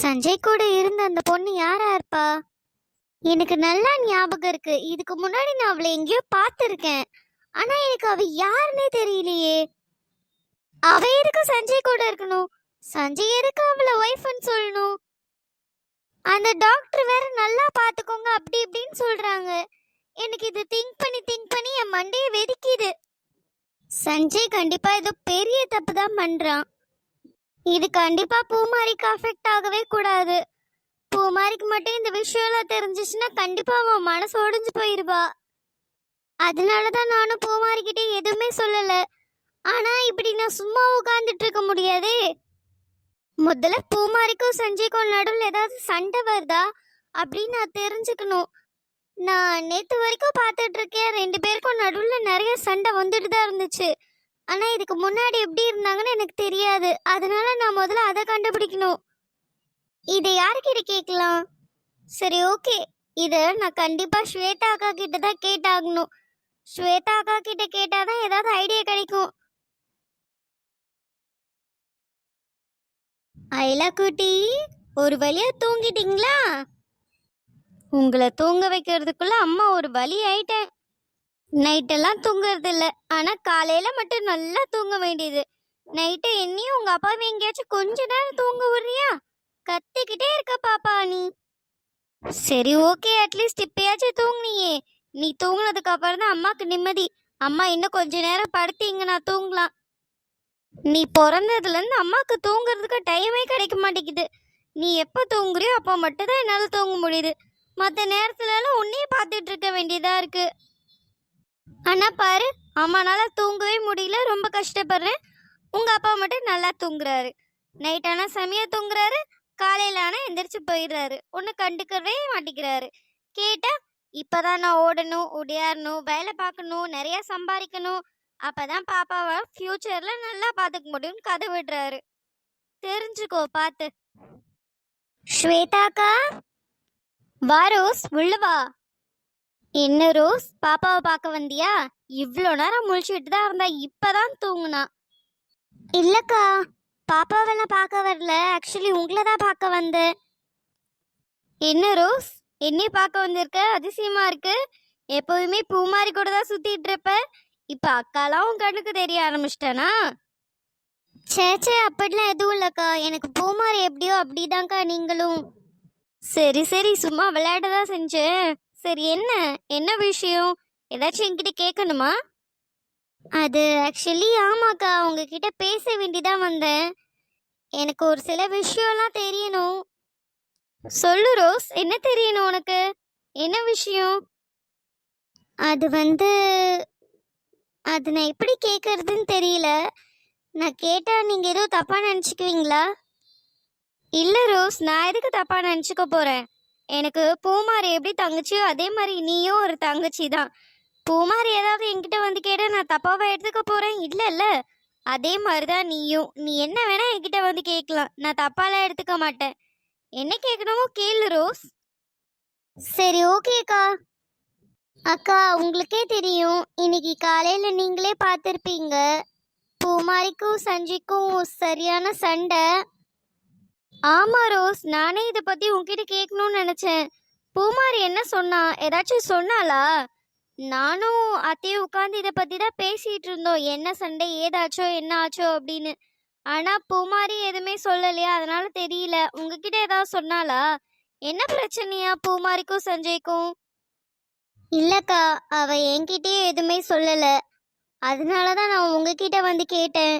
சஞ்சய் கூட இருந்த அந்த பொண்ணு யாரா இருப்பா? எனக்கு நல்லா ஞாபகம் இருக்கு. இதுக்கு முன்னாடி நான் அவளை எங்கேயோ பார்த்துருக்கேன். ஆனா எனக்கு அவ யாருன்னே தெரியலையே. அவ எதுக்கு சஞ்சய் கூட இருக்கணும்? சஞ்சய் எதுக்கு அவளை ஒய்ஃப்னு சொல்லணும்? அந்த டாக்டர் வேற நல்லா பாத்துக்கோங்க அப்படி இப்படின்னு சொல்றாங்க. எனக்கு இது திங்க் பண்ணி திங்க் பண்ணி என் மண்டையை வெடிக்குது. சஞ்சய் கண்டிப்பா ஏதோ பெரிய தப்பு தான் பண்றான். இது கண்டிப்பா பூமாரிக்கு அஃபெக்ட் ஆகவே கூடாது. பூமாரிக்கு மட்டும் இந்த விஷயம்லாம் தெரிஞ்சிச்சுன்னா கண்டிப்பா அவன் மனசு ஒடிஞ்சு போயிருவா. அதனாலதான் நானும் பூமாரிக்கிட்ட எதுவுமே சொல்லல. ஆனா இப்படி நான் சும்மா உட்கார்ந்துட்டு இருக்க முடியாதே. முதல்ல பூமாரிக்கும் சஞ்சய்க்கும் நடுவில் ஏதாவது சண்டை வருதா அப்படின்னு நான் தெரிஞ்சுக்கணும். நான் நேத்து வரைக்கும் பார்த்துட்டு இருக்கேன். ரெண்டு பேருக்கும் நடுவில் நிறைய சண்டை வந்துட்டு தான் இருந்துச்சு. ஆனா இதுக்கு முன்னாடி எப்படி இருந்தாங்கன்னு எனக்கு தெரியாது. அதனால நான் முதல்ல அதை கண்டுபிடிக்கணும். இதை யாருக்கிட்ட கேட்கலாம்? சரி ஓகே. இதை நான் கண்டிப்பா ஸ்வேதா அக்கா கிட்ட தான் கேட்டாகணும். ஸ்வேதா அக்கா கிட்ட கேட்டாதான் ஏதாவது ஐடியா கிடைக்கும். ஐலா குட்டி ஒரு வழியா தூங்கிட்டீங்களா? உங்களை தூங்க வைக்கிறதுக்குள்ள அம்மா ஒரு வழி ஆயிட்டேன். நைட்டெல்லாம் தூங்குறது இல்லை ஆனால் காலையில் மட்டும் நல்லா தூங்க வேண்டியது. நைட்டு என்னையும் உங்கள் அப்பாவை எங்கேயாச்சும் கொஞ்ச நேரம் தூங்க விடுறியா? கத்திக்கிட்டே இருக்க பாப்பா நீ. சரி ஓகே. அட்லீஸ்ட் இப்பயாச்சும் தூங்குனியே. நீ தூங்குனதுக்கு அப்புறம் தான் அம்மாவுக்கு நிம்மதி. அம்மா இன்னும் கொஞ்ச நேரம் படுத்தீங்க நான் தூங்கலாம். நீ பிறந்ததுலேருந்து அம்மாவுக்கு அம்மாக்கு தூங்குறதுக்கு டைமே கிடைக்க மாட்டேங்குது. நீ எப்போ தூங்குறியோ அப்போ மட்டும்தான் என்னால் தூங்க முடியுது. மற்ற நேரத்துலலாம் உன்னையே பார்த்துட்டு இருக்க வேண்டியதாக இருக்குது ஆனா பாரு அம்மானால தூங்கவே முடியல ரொம்ப கஷ்டப்படுறேன். உங்க அப்பா மட்டும் நல்லா தூங்குறாரு. நைட் ஆனா செமையா தூங்குறாரு காலையில ஆனா எந்திரிச்சு போயிடுறாரு. ஒன்னு கண்டுக்கவே மாட்டேங்கிறாரு. கேட்டா இப்பதான் நான் ஓடணும் உடையாறணும் வேலை பார்க்கணும் நிறைய சம்பாதிக்கணும். அப்பதான் பாப்பாவை ஃபியூச்சர்ல நல்லா பாத்துக்க முடியும்னு கதை விடுறாரு. தெரிஞ்சுக்கோ பார்த்து ஸ்வேதாக்கா? வா ரோஸ் என்ன ரோஸ்? பாப்பாவை பார்க்க வந்தியா? இவ்வளோ நேரம் முழிச்சுட்டு தான் இருந்தா இப்போதான் தூங்குனா. இல்லைக்கா பாப்பாவெல்லாம் பார்க்க வரல. ஆக்சுவலி உங்களை தான் பார்க்க வந்தேன். என்ன ரோஸ்? என்னைய பார்க்க வந்திருக்க? அதிசயமா இருக்கு. எப்போதுமே பூ மாதிரி கூட தான் சுத்திட்டு இருப்ப. இப்போ அக்காலாம் உன் கண்ணுக்கு தெரிய ஆரம்பிச்சிட்டானா? சேச்சே சே அப்படிலாம் எதுவும் இல்லைக்கா. எனக்கு பூமாரி எப்படியோ அப்படிதான்க்கா நீங்களும். சரி சரி சும்மா விளையாட தான் செஞ்சேன். சரி என்ன? என்ன விஷயம்? ஏதாச்சும் என்கிட்ட கேட்கணுமா அது ஆக்சுவலி ஆமாக்கா உங்ககிட்ட பேச வேண்டிதான் வந்தேன். எனக்கு ஒரு சில விஷயம்லாம் தெரியணும். சொல்லு ரோஸ். என்ன தெரியணும் உனக்கு? என்ன விஷயம்? அது வந்து அது நான் எப்படி கேட்கறதுன்னு தெரியல. நான் கேட்டால் நீங்கள் எதுவும் தப்பாக நினச்சிக்குவீங்களா? இல்லை ரோஸ். நான் எதுக்கு தப்பாக நினச்சிக்க போகிறேன் எனக்கு பூமாரி எப்படி தங்கச்சியோ அதே மாதிரி நீயும் ஒரு தங்கச்சி தான். பூமாரி ஏதாவது என்கிட்ட வந்து கேட்டால் நான் தப்பாவா எடுத்துக்க போகிறேன் இல்லைல்ல அதே மாதிரி தான் நீயும். நீ என்ன வேணால் என்கிட்ட வந்து கேட்கலாம். நான் தப்பாலாம் எடுத்துக்க மாட்டேன். என்ன கேட்கணுமோ கேளு ரோஸ். சரி ஓகேக்கா அக்கா உங்களுக்கே தெரியும். இன்னைக்கு காலையில் நீங்களே பார்த்துருப்பீங்க. பூமாரிக்கும் சஞ்சிக்கும் சரியான சண்டை. ஆமா ரோஸ். நானே இதை பத்தி உன்கிட்ட கேட்கணும்னு நினைச்சேன். பூமாரி என்ன சொன்னா? ஏதாச்சும் சொன்னாளா? நானும் அத்தையும் உட்காந்து இதை பத்தி தான் பேசிட்டு இருந்தோம். என்ன சண்டை ஏதாச்சோ என்ன ஆச்சோ அப்படின்னு. ஆனா பூமாரி எதுவுமே சொல்லலையா? அதனால தெரியல. உங்ககிட்ட ஏதாவது சொன்னாளா? என்ன பிரச்சனையா பூமாரிக்கும் சஞ்சய்க்கும்? இல்லக்கா அவ என்கிட்டயே எதுவுமே சொல்லல. அதனால தான் நான் உங்ககிட்ட வந்து கேட்டேன்.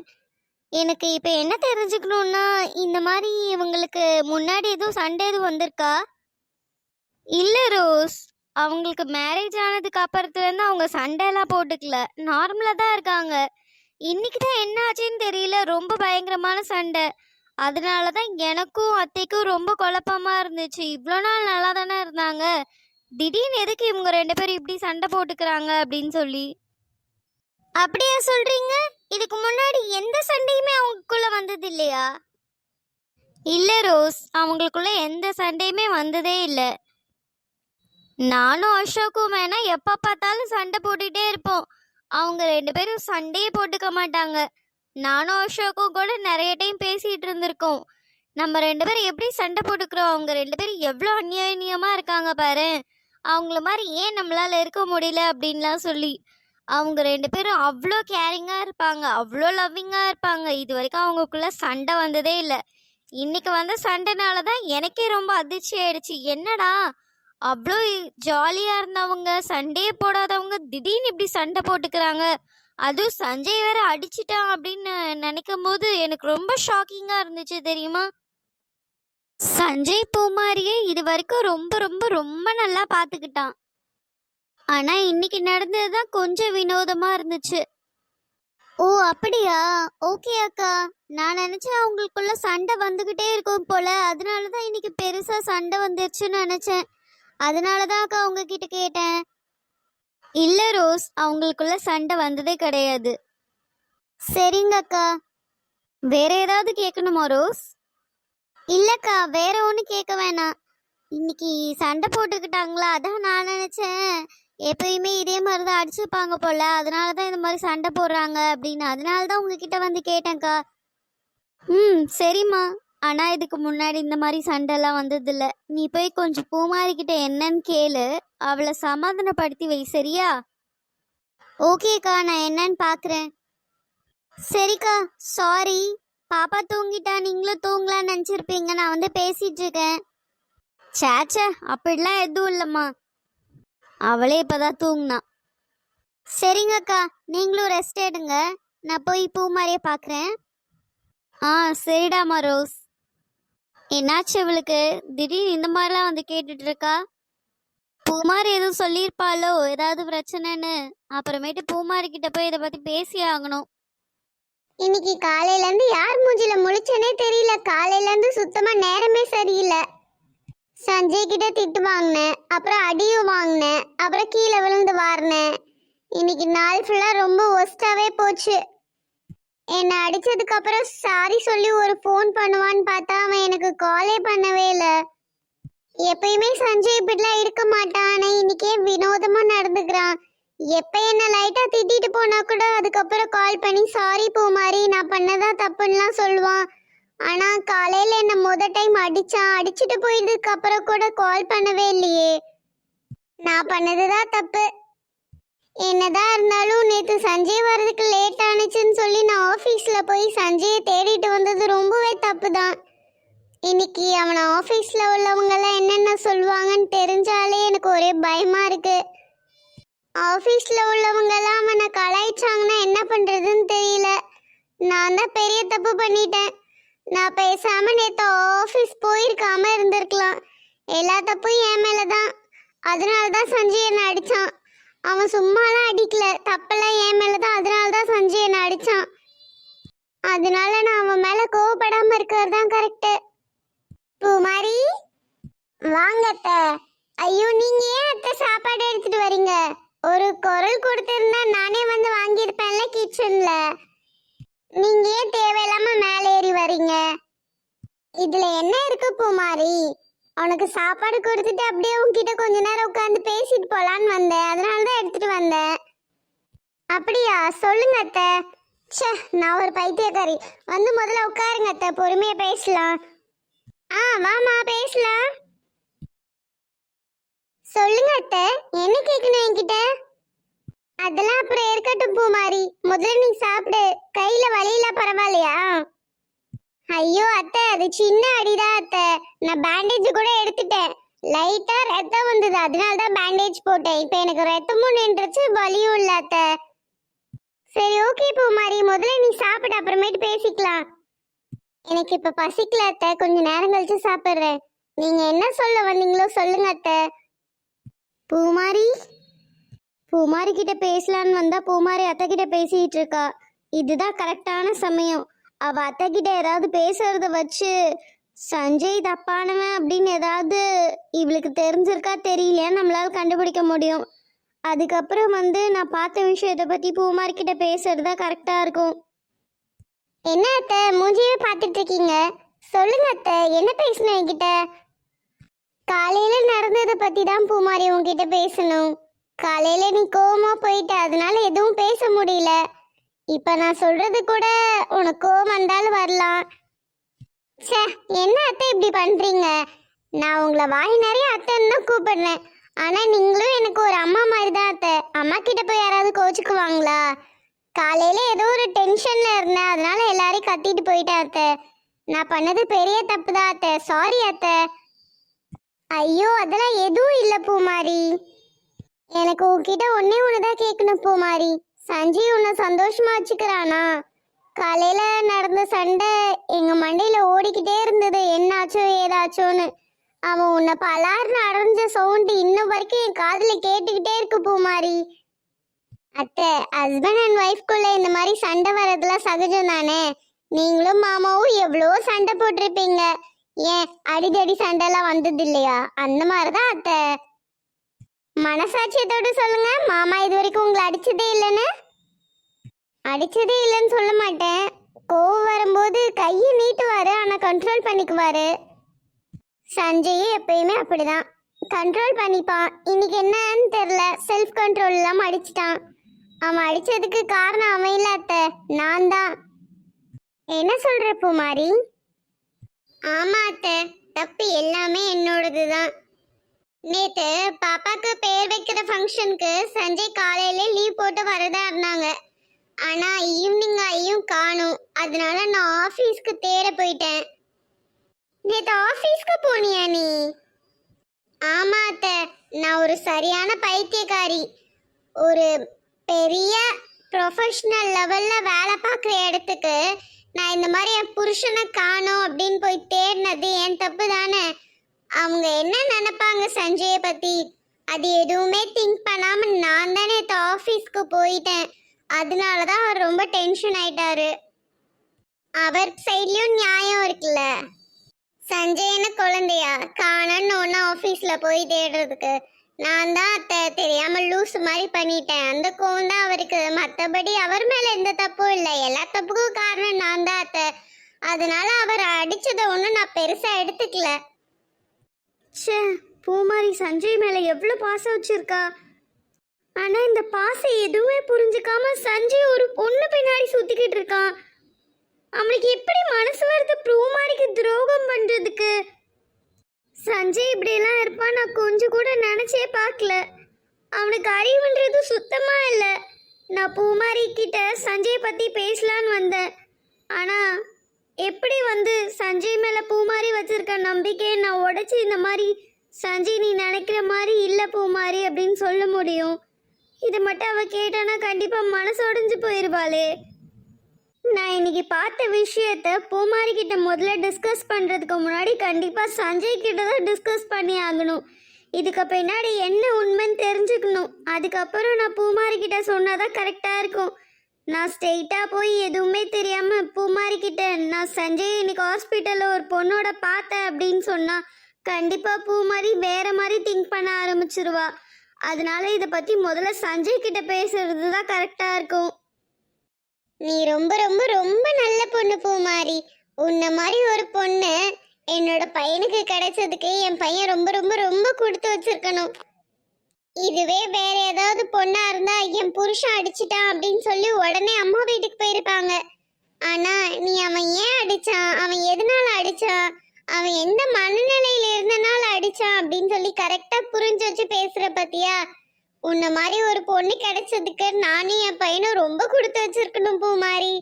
எனக்கு இப்போ என்ன தெரிஞ்சுக்கணும்னா இந்த மாதிரி இவங்களுக்கு முன்னாடி எதுவும் சண்டை எதுவும் வந்திருக்கா? இல்லை ரோஸ் அவங்களுக்கு மேரேஜ் ஆனதுக்கு அப்புறத்துலேருந்து அவங்க சண்டையெல்லாம் போட்டுக்கல. நார்மலாக தான் இருக்காங்க. இன்னைக்கு தான் என்ன ஆச்சுன்னு தெரியல. ரொம்ப பயங்கரமான சண்டை. அதனால தான் எனக்கும் அத்தைக்கும் ரொம்ப குழப்பமா இருந்துச்சு. இவ்வளோ நாள் நல்லா தானே இருந்தாங்க. திடீர்னு எதுக்கு இவங்க ரெண்டு பேரும் இப்படி சண்டை போட்டுக்கிறாங்க அப்படின்னு சொல்லி. அப்படியா சொல்கிறீங்க இதுக்கு முன்னாடி எந்த சண்டையுமே அவங்களுக்குள்ள வந்தது இல்லையா இல்ல ரோஸ். அவங்களுக்குள்ள எந்த சண்டையுமே வந்ததே இல்லை. நானும் அசோக்கும் வேணா எப்ப பார்த்தாலும் சண்டை போட்டுட்டே இருப்போம். அவங்க ரெண்டு பேரும் சண்டையே போட்டுக்க மாட்டாங்க. நானும் அசோக்கும் கூட நிறைய டைம் பேசிட்டு இருந்திருக்கோம். நம்ம ரெண்டு பேரும் எப்படி சண்டை போட்டுக்கிறோம்? அவங்க ரெண்டு பேரும் எவ்வளோ அந்நியமா இருக்காங்க பாரு. அவங்கள மாதிரி ஏன் நம்மளால இருக்க முடியல அப்படின்லாம் சொல்லி அவங்க ரெண்டு பேரும் அவ்வளோ கேரிங்காக இருப்பாங்க. அவ்வளோ லவ்விங்காக இருப்பாங்க. இது வரைக்கும் அவங்களுக்குள்ள சண்டை வந்ததே இல்லை. இன்னைக்கு வந்த சண்டைனால தான் எனக்கே ரொம்ப அதிர்ச்சி ஆயிடுச்சு. என்னடா? அவ்வளோ ஜாலியாக இருந்தவங்க சண்டையே போடாதவங்க திடீர்னு இப்படி சண்டை போட்டுக்கிறாங்க. அதுவும் சஞ்சய் வேற அடிச்சிட்டான் அப்படின்னு நினைக்கும் போது எனக்கு ரொம்ப ஷாக்கிங்காக இருந்துச்சு தெரியுமா? சஞ்சய் பூமாரியே இது வரைக்கும் ரொம்ப ரொம்ப ரொம்ப நல்லா பார்த்துக்கிட்டான் ஆனா இன்னைக்கு நடந்ததுதான் கொஞ்சம் வினோதமா இருந்துச்சு. ஓ அப்படியா? ஓகே அக்கா. நான் நினைச்சேன் அவங்களுக்குள்ள சண்டை வந்துகிட்டே இருக்கும் போல. அதனால தான் இன்னைக்கு பெருசா சண்டை வந்துருச்சுன்னு நினைச்சேன். அதனால தான் அக்கா உங்ககிட்ட கேட்டேன். இல்ல ரோஸ். அவங்களுக்குள்ள சண்டை வந்ததே கிடையாது. சரிங்க அக்கா. வேற ஏதாவது கேட்கணுமா ரோஸ்? இல்லக்கா வேற ஒன்றும் கேட்க வேணாம். இன்னைக்கு சண்டை போட்டுக்கிட்டாங்களா? அதான் நான் நினைச்சேன். எப்பயுமே இதே மாதிரி தான் அடிச்சுப்பாங்க போல. அதனால தான் இந்த மாதிரி சண்டை போடுறாங்க அப்படின்னு. அதனால தான் உங்ககிட்ட வந்து கேட்டேன்க்கா. ம் சரிம்மா. ஆனால் இதுக்கு முன்னாடி இந்த மாதிரி சண்டைலாம் வந்ததில்ல. நீ போய் கொஞ்சம் பூமாரிக்கிட்ட என்னன்னு கேளு. அவளை சமாதானப்படுத்தி வை சரியா? ஓகேக்கா நான் என்னன்னு பார்க்குறேன் சரிக்கா சாரி பாப்பா தூங்கிட்டா நீங்களும் தூங்கலாம்னு நினச்சிருப்பீங்க. நான் வந்து பேசிகிட்டு இருக்கேன். சேச்சே அப்படிலாம் எதுவும் இல்லைம்மா. அவளே இப்பதான் தூங்கினா. சரிங்கக்கா நீங்களும் ரெஸ்ட் எடுங்க. நான் போய் பூ மாதிரியே பார்க்குறேன். ஆ சரிடாமா ரோஸ் என்னாச்சு இவளுக்கு திடீர்னு இந்த மாதிரிலாம் வந்து கேட்டுட்டு இருக்கா பூமாரி எதுவும் சொல்லியிருப்பாளோ? ஏதாவது பிரச்சனைன்னு? அப்புறமேட்டு பூமாரி கிட்ட போய் இதை பத்தி பேசி ஆகணும். இன்னைக்கு காலையில இருந்து யார் மூஞ்சில முழிச்சனே தெரியல. காலையில இருந்து சுத்தமா நேரமே சரியில்லை. சஞ்சய் கிட்ட திட்டு வாங்கினேன் அப்புறம் அடியும் வாங்கினேன் அப்புறம் கீழே விழுந்து வாரினேன். இன்னைக்கு நாள் ஃபுல்லாக ரொம்ப ஒஸ்டாவே போச்சு. என்னை அடிச்சதுக்கு அப்புறம் சாரி சொல்லி ஒரு ஃபோன் பண்ணுவான்னு பார்த்தா அவன் எனக்கு காலே பண்ணவே இல்லை. எப்பயுமே சஞ்சய் இப்படிலாம் இருக்க மாட்டான் ஆனால் இன்னைக்கே வினோதமாக நடந்துக்கிறான். எப்போ என்னை லைட்டாக திட்டிட்டு போனால் கூட அதுக்கப்புறம் கால் பண்ணி சாரி போ மாதிரி நான் பண்ணதான் தப்புன்னுலாம் சொல்லுவான். ஆனா காலையில என்ன முத டைம் அடிச்சான் அடிச்சுட்டு போயதுக்கு அப்புறம் கூட கால் பண்ணவே இல்லையே. நான் பண்ணதுதான் தப்பு. என்னதான் இருந்தாலும் நேத்து சஞ்சய் வர்றதுக்கு லேட் ஆனிச்சுன்னு சொல்லி நான் ஆபீஸ்ல போய் சஞ்சயை தேடிட்டு வந்தது ரொம்பவே தப்பு தான் இன்னைக்கு அவனை ஆபீஸ்ல உள்ளவங்க எல்லாம் என்னென்ன சொல்லுவாங்கன்னு தெரிஞ்சாலே எனக்கு ஒரே பயமா இருக்கு. ஆபீஸ்ல உள்ளவங்க எல்லாம் அவனை கலாய்ச்சாங்கன்னா என்ன பண்றதுன்னு தெரியல. நான் தான் பெரிய தப்பு பண்ணிட்டேன். நான் பேசாம நேற்று ஆஃபீஸ் போயிருக்காம இருந்திருக்கலாம். எல்லா தப்பும் என் மேலதான். அதனால தான் சஞ்சய் என்னை அடித்தான் அவன் சும்மாலாம் அடிக்கல. தப்பெல்லாம் என் மேலதான். அதனால தான் சஞ்சய் என்னை அடித்தான் அதனால நான் அவன் மேலே கோவப்படாம இருக்கிறது தான் கரெக்டு பூமாரி வாங்க அத்தை. ஐயோ நீங்க ஏன் அத்தை சாப்பாடு எடுத்துட்டு வரீங்க? ஒரு குரல் கொடுத்திருந்தா நானே வந்து வாங்கியிருப்பேன்ல கிச்சன்ல நீங்க ஏன் தேவையில்லாம மேலே ஏறி வரீங்க. இதுல என்ன இருக்கு பூமாரி? அவனுக்கு சாப்பாடு கொடுத்துட்டு அப்படியே உன்கிட்ட கொஞ்ச நேரம் உட்காந்து பேசிட்டு போலான்னு வந்தேன். அதனால தான் எடுத்துட்டு வந்தேன். அப்படியா? சொல்லுங்க அத்தை. ச்சே நான் ஒரு பைத்தியக்காரி. வந்து முதல்ல உட்காருங்க அத்தை. பொறுமையா பேசலாம். ஆ வாமா பேசலாம். சொல்லுங்க அத்தை. என்ன கேட்கணும் என்கிட்ட? அதெல்லாம் அப்புறம் இருக்கட்டும் பூமாரி. முதல்ல நீ சாப்பிடு. கையில வலியில பரவாயில்லையா? ஐயோ அத்தை அது சின்ன அடிதான் அத்தை. நான் பேண்டேஜ் கூட எடுத்துட்டேன். லைட்டா ரத்தம் வந்தது. அதனால தான் பேண்டேஜ் போட்டேன். இப்போ எனக்கு ரத்தமும் நின்றுச்சு வலியும் இல்ல அத்தை. சரி ஓகே பூமாரி. முதல்ல நீ சாப்பிடு. அப்புறமேட்டு பேசிக்கலாம். எனக்கு இப்ப பசிக்கல அத்தை. கொஞ்ச நேரம் கழிச்சு சாப்பிடுறேன். நீங்க என்ன சொல்ல வந்தீங்களோ சொல்லுங்க அத்தை. பூமாரி? பூமாரி கிட்ட பேசலான்னு வந்தா பூமாரி அத்தை கிட்ட பேசிட்டு இருக்கா இதுதான் கரெக்டான சமயம். அவ அத்தை கிட்ட ஏதாவது பேசுறத வச்சு சஞ்சய் தப்பானவன் அப்படின்னு ஏதாவது இவளுக்கு தெரிஞ்சிருக்கா தெரியலையான்னு நம்மளால கண்டுபிடிக்க முடியும். அதுக்கப்புறம் வந்து நான் பார்த்த விஷயத்தை பத்தி பூமாரி கிட்ட பேசுறது தான் கரெக்டா இருக்கும். என்ன அத்தை மூஞ்சியே பார்த்துட்டு இருக்கீங்க சொல்லுங்க அத்தை என்ன பேசணும் என்கிட்ட? காலையில நடந்ததை பத்தி தான் பூமாரி உங்ககிட்ட பேசணும். காலையில நீ கோவமா போயிட்ட அதனால எதுவும் பேச முடியல. இப்ப நான் சொல்றது கூட உனக்கு கோவம் வந்தாலும் வரலாம். ச்சே என்ன அத்தை இப்படி பண்றீங்க? நான் உங்களை வாய் நிறைய அத்தைன்னு தான் கூப்பிடுறேன். ஆனா நீங்களும் எனக்கு ஒரு அம்மா மாதிரி தான் அத்தை. அம்மா கிட்ட போய் யாராவது கோச்சுக்குவாங்களா காலையில ஏதோ ஒரு டென்ஷன்ல இருந்தேன். அதனால எல்லாரையும் கத்திட்டு போயிட்டேன் அத்தை. நான் பண்ணது பெரிய தப்பு தான் அத்தை. சாரி அத்தை. ஐயோ அதெல்லாம் எதுவும் இல்லை பூமாரி. எனக்கு உன்கிட்ட ஒன்னே ஒண்ணுதான் கேட்கணும் பூமாரி. சஞ்சய் உன்னை சந்தோஷமா வச்சுக்கிறானா? காலையில நடந்த சண்டை எங்க மண்டையில ஓடிக்கிட்டே இருந்தது. என்னாச்சோ ஏதாச்சோன்னு. அவன் உன்னை பலார்னு அடைஞ்ச சவுண்டு இன்னும் வரைக்கும் என் காதுல கேட்டுக்கிட்டே இருக்கு பூமாரி. அத்தை ஹஸ்பண்ட் அண்ட் ஒய்ஃப்குள்ள இந்த மாதிரி சண்டை வர்றதுலாம் சகஜம் தானே? நீங்களும் மாமாவும் எவ்வளோ சண்டை போட்டிருப்பீங்க? ஏன் அடிதடி சண்டைலாம் வந்தது இல்லையா அந்த மாதிரிதான் அத்தை. மனசாட்சியத்தோட சொல்லுங்க. மாமா இது வரைக்கும் உங்களை அடிச்சதே இல்லைன்னு? அடிச்சதே இல்லைன்னு சொல்ல மாட்டேன். கோவம் வரும்போது கையை நீட்டுவாரு ஆனால் கண்ட்ரோல் பண்ணிக்குவாரு. சஞ்சயே எப்பயுமே அப்படிதான். கண்ட்ரோல் பண்ணிப்பான். இன்னைக்கு என்னன்னு தெரியல. செல்ஃப் கண்ட்ரோல் இல்லாமல் அடிச்சிட்டான். அவன் அடிச்சதுக்கு காரணம் அவன் அத்தை. நான் தான். என்ன சொல்ற பூமாரி? ஆமா அத்தை. தப்பு எல்லாமே என்னோடது தான் நேத்து பாப்பாக்கு பேர் வைக்கிற ஃபங்க்ஷனுக்கு சஞ்சய் காலையில லீவ் போட்டு வரதா இருந்தாங்க. ஆனா ஈவினிங் ஆகியும் காணும். அதனால நான் ஆஃபீஸ்க்கு தேட போயிட்டேன். நேத்து ஆஃபீஸ்க்கு போனியா நீ? ஆமா அத்த. நான் ஒரு சரியான பைத்தியக்காரி. ஒரு பெரிய ப்ரொஃபஷ்னல் லெவலில் வேலை பார்க்குற இடத்துக்கு நான் இந்த மாதிரி என் புருஷனை காணும் அப்படின்னு போய் தேடினது என் தப்பு தானே? அவங்க என்ன நினைப்பாங்க சஞ்சயை பத்தி? அது எதுவுமே திங்க் பண்ணாம நான் தானே நேற்று ஆஃபீஸ்க்கு போயிட்டேன். அதனால தான் அவர் ரொம்ப டென்ஷன் ஆயிட்டாரு. அவர் சைட்லயும் நியாயம் இருக்குல்ல? சஞ்சயன குழந்தையா? காணன்னு ஒன்று ஆஃபீஸில் போய் தேடுறதுக்கு. நான் தான் அத்தை தெரியாம லூஸ் மாதிரி பண்ணிட்டேன். அந்த கோவம் தான் அவருக்கு. மற்றபடி அவர் மேல எந்த தப்பும் இல்லை. எல்லா தப்புக்கும் காரணம் நான் தான் அத்தை. அதனால அவர் அடிச்சதை ஒன்றும் நான் பெருசா எடுத்துக்கல. ச்சே பூமாரி சஞ்சய் மேலே எவ்வளோ பாசம் வச்சிருக்கா? ஆனால் இந்த பாசம் எதுவுமே புரிஞ்சுக்காம சஞ்சய் ஒரு பொண்ணு பின்னாடி சுற்றிக்கிட்டு இருக்கான். அவனுக்கு எப்படி மனசு வருது பூமாரிக்கு துரோகம் பண்ணுறதுக்கு சஞ்சய் இப்படியெல்லாம் இருப்பான் நான் கொஞ்சம் கூட நினச்சே பார்க்கல. அவனுக்கு அறிவுன்றது சுத்தமாக இல்லை. நான் பூமாரி கிட்ட சஞ்சய் பற்றி பேசலான்னு வந்தேன். ஆனால் எப்படி வந்து சஞ்சய் மேல பூமாரி வச்சிருக்க நம்பிக்கையை நான் உடச்சி இந்த மாதிரி சஞ்சய் நீ நினைக்கிற மாதிரி இல்லை பூமாரி அப்படின்னு சொல்ல முடியும்? இதை மட்டும் அவ கேட்டானா கண்டிப்பா மனசு உடைஞ்சு போயிருவாளே. நான் இன்னைக்கு பார்த்த விஷயத்த பூமாரி கிட்ட முதல்ல டிஸ்கஸ் பண்றதுக்கு முன்னாடி கண்டிப்பா சஞ்சய் கிட்ட தான் டிஸ்கஸ் பண்ணி ஆகணும். இதுக்கு பின்னாடி என்ன உண்மைன்னு தெரிஞ்சுக்கணும். அதுக்கப்புறம் நான் பூமாரி கிட்ட சொன்னாதான் கரெக்டா இருக்கும். நான் ஸ்ட்ரெயிட்டாக போய் எதுவுமே தெரியாமல் பூமாரி நான் சஞ்சய் இன்னைக்கு ஹாஸ்பிட்டலில் ஒரு பொண்ணோட பார்த்தேன் அப்படின்னு சொன்னால் கண்டிப்பாக பூமாரி வேறு மாதிரி திங்க் பண்ண ஆரம்பிச்சிருவா. அதனால இதை பற்றி முதல்ல சஞ்சய் கிட்ட பேசுறது தான் கரெக்டாக இருக்கும். நீ ரொம்ப ரொம்ப ரொம்ப நல்ல பொண்ணு பூமாரி. உன்ன மாதிரி ஒரு பொண்ணு என்னோட பையனுக்கு கிடைச்சதுக்கு என் பையன் ரொம்ப ரொம்ப ரொம்ப கொடுத்து வச்சிருக்கணும். இதுவே வேற ஏதாவது பொண்ணா இருந்தா என் புருஷன் அடிச்சிட்டான் அப்படின்னு சொல்லி உடனே அம்மா வீட்டுக்கு போயிருப்பாங்க. ஆனா நீ அவன் ஏன் அடிச்சான்? அவன் எதனால அடிச்சான்? அவன் எந்த மனநிலையில இருந்தனால அடிச்சான் அப்படின்னு சொல்லி கரெக்டா புரிஞ்சு வச்சு பேசுற பத்தியா? உன்ன மாதிரி ஒரு பொண்ணு கிடைச்சதுக்கு நானும் என் பையனும் ரொம்ப கொடுத்து வச்சிருக்கணும் பூமாரி.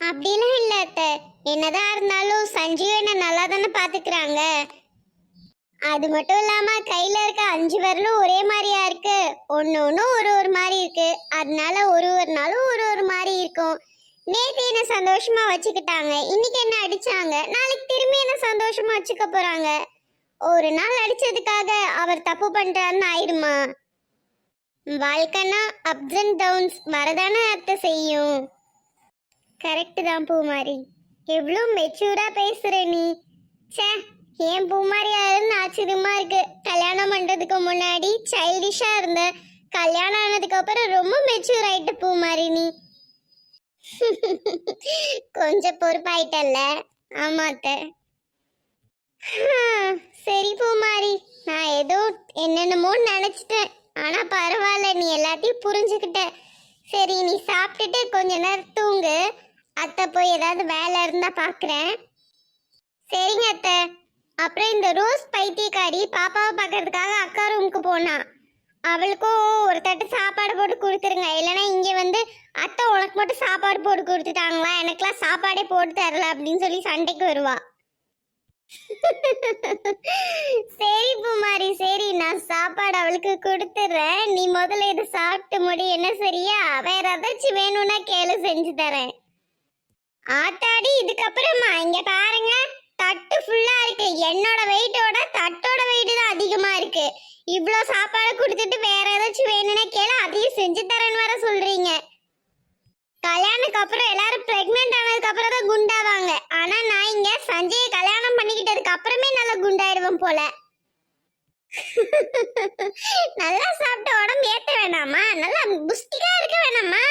அப்படிலாம் இல்ல அத்தை. என்னதான் இருந்தாலும் சஞ்சீவ் என்ன நல்லா தானே பாத்துக்கிறாங்க. அது மட்டும் இல்லாம கையில இருக்க அஞ்சு விரலும் ஒரே மாதிரியா இருக்கு. ஒன்னு ஒன்னும் ஒரு ஒரு மாதிரி இருக்கு. அதனால ஒரு ஒரு நாளும் ஒரு ஒரு மாதிரி இருக்கும். நேத்து என்ன சந்தோஷமா வச்சுக்கிட்டாங்க? இன்னைக்கு என்ன அடிச்சாங்க? நாளைக்கு திரும்பி என்ன சந்தோஷமா வச்சுக்க போறாங்க? ஒரு நாள் அடிச்சதுக்காக அவர் தப்பு பண்றாருன்னு ஆயிடுமா? வாழ்க்கைனா அப்ஸ் அண்ட் டவுன்ஸ் வரதானே அர்த்தம் செய்யும். கரெக்டு தான் பூமாரி. எவ்வளோ மெச்சூரா பேசுற நீ. ச்சே. ஏன் பூமாரி யாருன்னு ஆச்சரியமா இருக்கு. கல்யாணம் பண்றதுக்கு முன்னாடி சைல்டிஷா இருந்த. கல்யாணம் ஆனதுக்கு அப்புறம் ரொம்ப மெச்சூர் ஆயிட்டு பூமாரி நீ கொஞ்சம் பொறுப்பாயிட்டல்ல. ஆமாத்த. சரி பூமாரி. நான் ஏதோ என்னென்னமோ நினைச்சிட்டேன். ஆனா பரவாயில்ல நீ எல்லாத்தையும் புரிஞ்சுக்கிட்ட. சரி நீ சாப்பிட்டுட்டு கொஞ்ச நேரம் தூங்கு. அத்தை போய் ஏதாவது வேலை இருந்தா பாக்குறேன். சரிங்க அத்தை. அப்புறம் இந்த ரோஸ் பைத்தியக்காரி பாப்பாவை பார்க்கறதுக்காக அக்கா ரூமுக்கு போனா. அவளுக்கும் ஒரு தட்டு சாப்பாடு போட்டு கொடுத்துருங்க. இல்லைன்னா இங்கே வந்து அத்தை உனக்கு மட்டும் சாப்பாடு போட்டு கொடுத்துட்டாங்களா? எனக்கெல்லாம் சாப்பாடே போட்டு தரல அப்படின்னு சொல்லி சண்டைக்கு வருவா. சரி பூமாரி சரி நான் சாப்பாடு அவளுக்கு கொடுத்துட்றேன் நீ முதல்ல இதை சாப்பிட்டு முடி. என்ன சரியா? வேற ஏதாச்சும் வேணும்னா கேளு செஞ்சு தரேன். ஆத்தாடி இதுக்கப்புறமா இங்க பாருங்க. தட்டு ஃபுல்லா இருக்கு. என்னோட வெயிட்டோட தட்டோட வெயிட் தான் அதிகமா இருக்கு. இவ்வளோ சாப்பாடு கொடுத்துட்டு வேற ஏதாச்சும் வேணும்னா கேளு அதையும் செஞ்சு தரேன்னு வர சொல்றீங்க. கல்யாணத்துக்கு அப்புறம் எல்லாரும் பிரெக்னென்ட் ஆனதுக்கு அப்புறம் தான் குண்டாவாங்க. ஆனா நான் இங்க சஞ்சயை கல்யாணம் பண்ணிக்கிட்டதுக்கு அப்புறமே நல்லா குண்டாயிடுவேன் போல. நல்லா சாப்பிட்ட உடம்பு ஏத்த வேணாமா? நல்லா புஸ்டிக்கா இருக்க வேணாமா?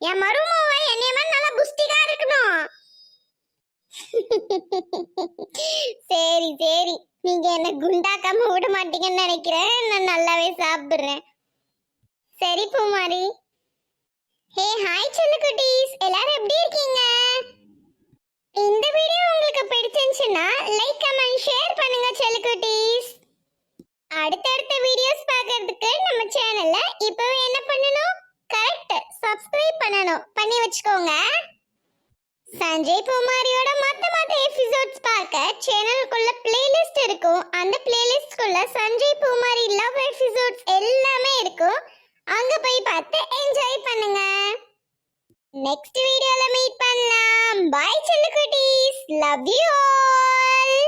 என் மருமவ என்னைய மாதிரி நல்லா புஸ்டிக்கா இருக்கணும். சரி சரி. நீங்க என்ன குண்டாக்காம விட மாட்டீங்கன்னு நினைக்கிறேன். நான் நல்லாவே சாப்பிடுறேன். சரி பூமாரி. ஹே ஹாய் செல்லக்குட்டீஸ் எல்லாரும் எப்படி இருக்கீங்க? இந்த வீடியோ உங்களுக்கு பிடிச்சிருந்துச்சுன்னா லைக் கமெண்ட் ஷேர் பண்ணுங்க செல்லக்குட்டீஸ் அடுத்தடுத்த வீடியோஸ் பார்க்கறதுக்கு நம்ம சேனல்ல இப்பவே என்ன பண்ணணும்? கரெக்ட் சப்ஸ்கிரைப் பண்ணணும். பண்ணி வச்சுக்கோங்க. சஞ்சய் குமாரியோட மற்ற மற்ற எபிசோட்ஸ் பார்க்க சேனலுக்குள்ள பிளேலிஸ்ட் இருக்கும். அந்த பிளேலிஸ்ட்குள்ள சஞ்சய் குமாரி லவ் எபிசோட்ஸ் எல்லாமே இருக்கும். அங்க போய் பார்த்து என்ஜாய் பண்ணுங்க. நெக்ஸ்ட் வீடியோல மீட் பண்ணலாம். பாய் செல்லு குட்டீஸ். Love you all